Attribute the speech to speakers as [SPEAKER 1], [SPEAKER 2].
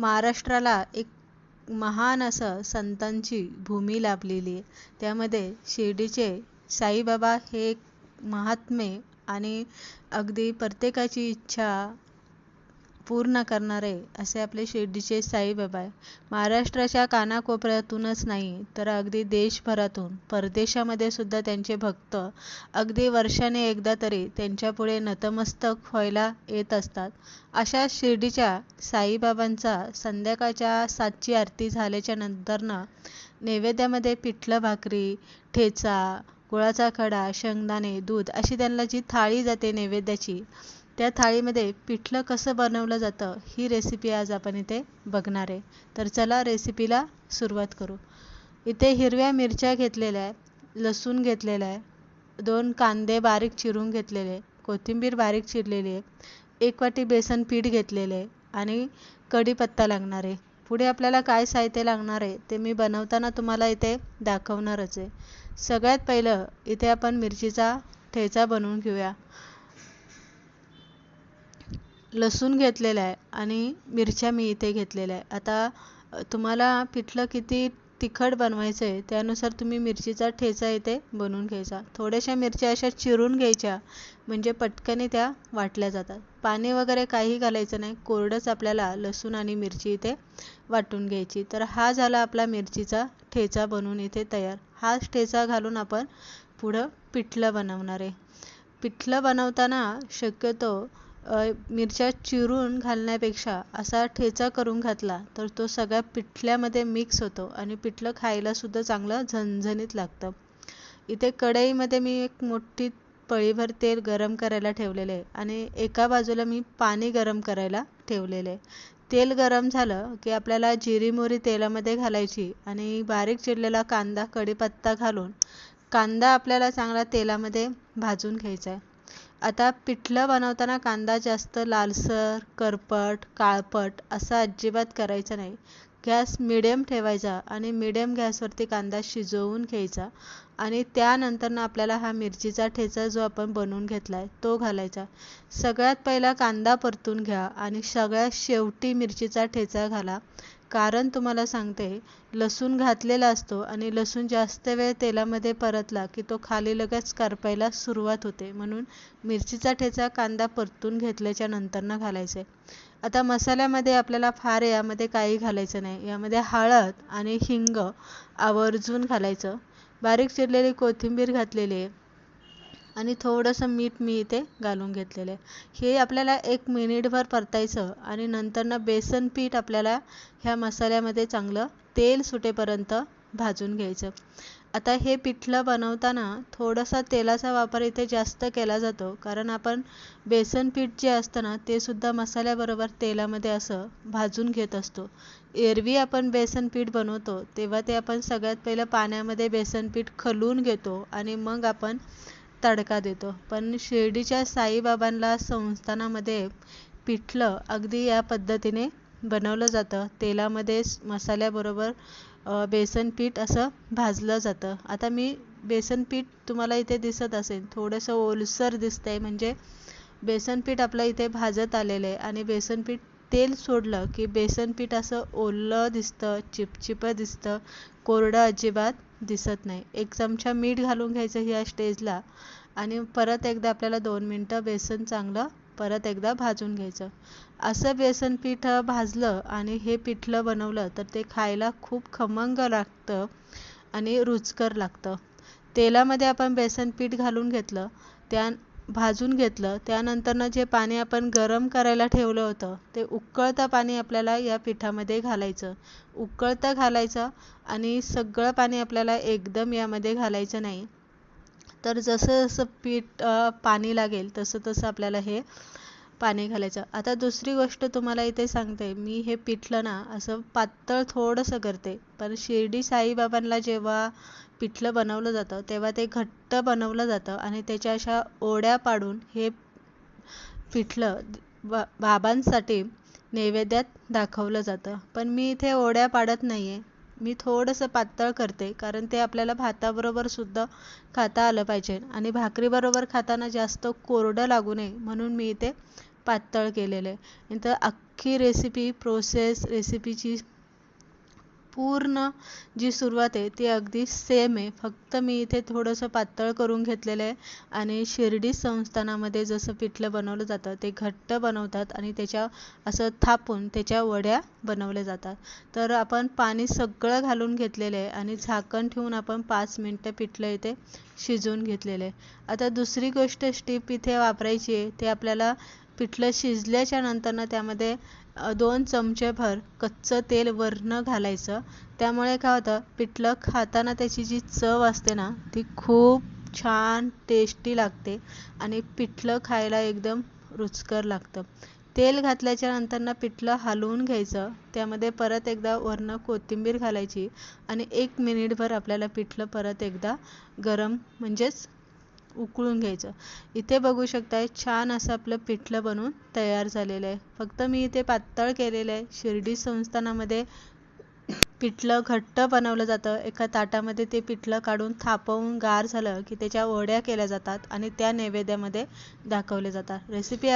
[SPEAKER 1] महाराष्ट्राला एक महान असं संतांची भूमी लाभलेली आहे. त्यामध्ये शिर्डीचे साईबाबा हे एक महात्मे आणि अगदी प्रत्येकाची इच्छा पूर्ण करणारे असे आपले शिर्डीचे साईबाबा आहे महाराष्ट्राच्या कानाकोपऱ्यातूनच नाही तर अगदी देशभरातून परदेशामध्ये सुद्धा त्यांचे भक्त अगदी वर्षाने एकदा तरी त्यांच्यापुढे नतमस्तक व्हायला येत असतात. अशा शिर्डीच्या साईबाबांचा संध्याकाळच्या सातची आरती झाल्याच्या नंतरनं नैवेद्यामध्ये पिठलं भाकरी ठेचा गुळाचा खडा शेंगदाणे दूध अशी त्यांना जी थाळी जाते नैवेद्याची त्या थाळीमध्ये पिठलं कसं बनवलं जातं ही रेसिपी आज आपण इथे बघणार आहे. तर चला रेसिपीला सुरुवात करू. इथे हिरव्या मिरच्या घेतलेल्या आहे लसूण घेतलेला आहे दोन कांदे बारीक चिरून घेतलेले कोथिंबीर बारीक चिरलेली आहे एक वाटी बेसन पीठ घेतलेले आहे आणि कढीपत्ता लागणार आहे. पुढे आपल्याला काय साहित्य लागणार आहे ते मी बनवताना तुम्हाला इथे दाखवणारच आहे. सगळ्यात पहिलं इथे आपण मिरचीचा ठेचा बनवून घेऊया. लसूण घेतलेला आहे आणि मिरच्या मी इथे घेतलेल्या आहे. आता तुम्हाला पिठलं किती तिखट बनवायचं आहे त्यानुसार तुम्ही मिरचीचा ठेचा इथे बनवून घ्यायचा. थोड्याशा मिरच्या अशा चिरून घ्यायच्या म्हणजे पटकन त्या वाटल्या जातात. पाणी वगैरे काही घालायचं नाही कोरडंच आपल्याला लसूण आणि मिरची इथे वाटून घ्यायची. तर हा झाला आपला मिरचीचा ठेचा बनवून इथे तयार. हाच ठेचा घालून आपण पुढं पिठलं बनवणार आहे. पिठलं बनवताना शक्यतो मिरच्या चिरून घालण्यापेक्षा असा ठेचा करून घातला तर तो सगळ्या पिठल्यामध्ये मिक्स होतो आणि पिठलं खायलासुद्धा चांगलं झणझणीत लागतं. इथे कढईमध्ये मी एक मोठी पळीभर तेल गरम करायला ठेवलेलं आहे आणि एका बाजूला मी पाणी गरम करायला ठेवलेलं. आहे तेल गरम झालं की आपल्याला जिरी मोरी तेलामध्ये घालायची आणि बारीक चिरलेला कांदा कढीपत्ता घालून कांदा आपल्याला चांगला तेलामध्ये भाजून घ्यायचा आहे. आता पिठलं बनवताना कांदा जास्त लालसर करपट काळपट असा अजिबात करायचा नाही. गॅस मिडियम ठेवायचा आणि मिडियम गॅसवरती कांदा शिजवून घ्यायचा. आणि त्यानंतरनं आपल्याला हा मिरचीचा ठेचा जो आपण बनवून घेतला आहे तो घालायचा. सगळ्यात पहिला कांदा परतून घ्या आणि सगळ्यात शेवटी मिरचीचा ठेचा घाला. कारण तुम्हाला सांगते लसूण घातलेला असतो आणि लसूण जास्त वेळ तेलामध्ये परतला की तो खाली लगेच करपायला सुरुवात होते. म्हणून मिरचीचा ठेचा कांदा परतून घेतल्याच्या नंतरनं घालायचे. आता मसाल्यामध्ये आपल्याला फार यामध्ये काही घालायचं नाही. यामध्ये हळद आणि हिंग आवर्जून घालायचं. बारीक चिरलेली कोथिंबीर घातलेली आहे. आणि थोडंसं मीठ मी इथे घालून घेतलेलं आहे. हे आपल्याला एक मिनिटभर परतायचं आणि नंतरनं बेसन पीठ आपल्याला ह्या मसाल्यामध्ये चांगलं तेल सुटेपर्यंत भाजून घ्यायचं. आता हे पिठलं बनवताना थोडासा तेलाचा वापर इथे जास्त केला जातो. कारण आपण बेसन पीठ जे असतं ना ते सुद्धा मसाल्याबरोबर तेलामध्ये असं भाजून घेत असतो. एरवी आपण बेसन पीठ बनवतो तेव्हा ते आपण सगळ्यात पहिलं पाण्यामध्ये बेसन पीठ खलून घेतो आणि मग आपण तडका देतो. पण शिर्डीच्या साईबाबांना संस्थानामध्ये पिठलं अगदी या पद्धतीने बनवलं जातं. तेलामध्ये मसाल्याबरोबर बेसन पीठ असं भाजलं जातं. आता मी बेसन पीठ तुम्हाला इथे दिसत असेल. थोडंसं ओलसर दिसतंय. म्हणजे बेसन पीठ आपलं इथे भाजत आलेलं आहे. आणि बेसन पीठ तेल सोडलं की बेसन पीठ असं ओलं दिसतं चिपचिपं दिसतं. कोरडं अजिबात दिसत नाही. एक चमचा मीठ घालून घ्यायचं ह्या स्टेजला. आणि परत एकदा आपल्याला दोन मिनटं बेसन चांगलं परत एकदा भाजून घ्यायचं. असं बेसन पीठ भाजलं आणि हे पिठलं बनवलं तर ते खायला खूप खमंग लागतं आणि रुचकर लागतं. तेलामध्ये आपण बेसन पीठ घालून घेतलं त्या भाजून घेतलं त्यानंतरनं जे पाणी आपण गरम करायला ठेवलं होतं ते उकळतं पाणी आपल्याला या पिठामध्ये घालायचं. उकळतं घालायचं आणि सगळं पाणी आपल्याला एकदम यामध्ये घालायचं नाही. तर जसं जसं पीठ पाणी लागेल तसं तसं आपल्याला हे पाणी घालायचं. आता दुसरी गोष्ट तुम्हाला इथे सांगते. मी हे पिठलं ना असं पातळ थोडंसं करते. पण शिर्डी साईबाबांना जेव्हा पिठलं बनवलं जातं तेव्हा ते घट्ट बनवलं जातं आणि त्याच्या अशा ओढ्या पाडून हे पिठलं बा बाबांसाठी नैवेद्यात दाखवलं जातं. पण मी इथे ओढ्या पाडत नाही आहे मी थोडंसं पातळ करते कारण ते आपल्याला भाताबरोबर सुद्धा खाता आलं पाहिजे. आणि भाकरीबरोबर खाताना जास्त कोरडं लागू नये म्हणून मी ते पातळ केलेलं आहे. नंतर अख्खी रेसिपी प्रोसेस रेसिपीची पूर्ण जी सुरुवात आहे ती अगदी सेम आहे. फक्त मी इथे थोडंसं पातळ करून घेतलेलं आहे आणि शिर्डी संस्थानामध्ये जसं पिठलं बनवलं जातं ते घट्ट बनवतात आणि त्याच्या असं थापून त्याच्या वड्या बनवल्या जातात. तर आपण पाणी सगळं घालून घेतलेलं आहे आणि झाकण ठेवून आपण पाच मिनटं पिठलं इथे शिजवून घेतलेलं आहे. आता दुसरी गोष्ट स्टीप इथे वापरायची आहे ते आपल्याला पिठलं शिजल्याच्या नंतरनं त्यामध्ये दोन चमचेभर कच्चं तेल वरनं घालायचं. त्यामुळे काय होतं पिठलं खाताना त्याची जी चव असते ना ती खूप छान टेस्टी लागते आणि पिठलं खायला एकदम रुचकर लागतं. तेल घातल्याच्या नंतरनं पिठलं हलवून घ्यायचं. त्यामध्ये परत एकदा वरनं कोथिंबीर घालायची आणि एक मिनिटभर आपल्याला पिठलं परत एकदा गरम म्हणजेच उकळून घ्यायचं. इथे बघू शकताय छान असं आपलं पिठलं बनवून तयार झालेलं आहे. फक्त मी इथे पातळ केलेलं आहे. शिर्डी संस्थानामध्ये पिठलं घट्ट बनवलं जातं. एका ताटामध्ये ते पिठलं काढून थापवून गार झालं की त्याच्या वड्या केल्या जातात आणि त्या नैवेद्यामध्ये दाखवल्या जातात. रेसिपी